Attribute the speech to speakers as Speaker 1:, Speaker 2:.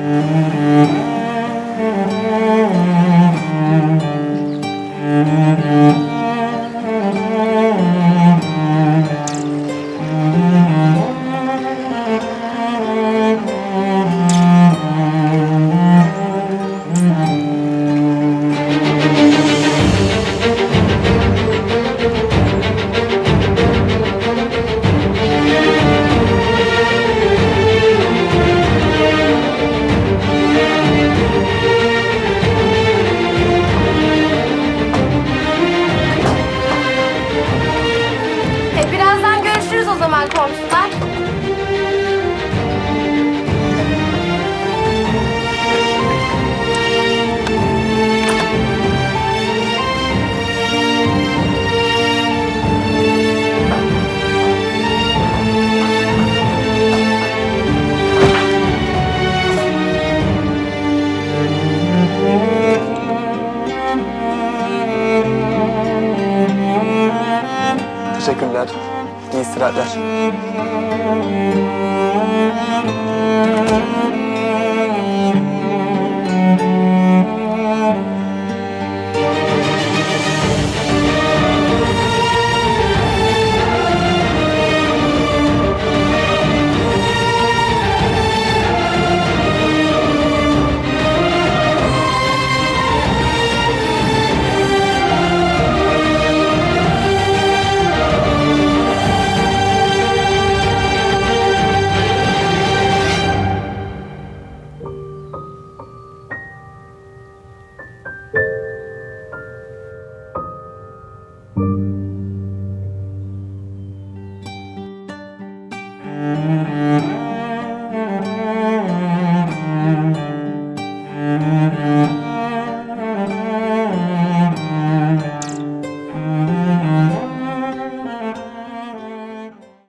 Speaker 1: Mm-hmm. Zaman komşular.
Speaker 2: Teşekkürler dikkatli istirahatler. Müzik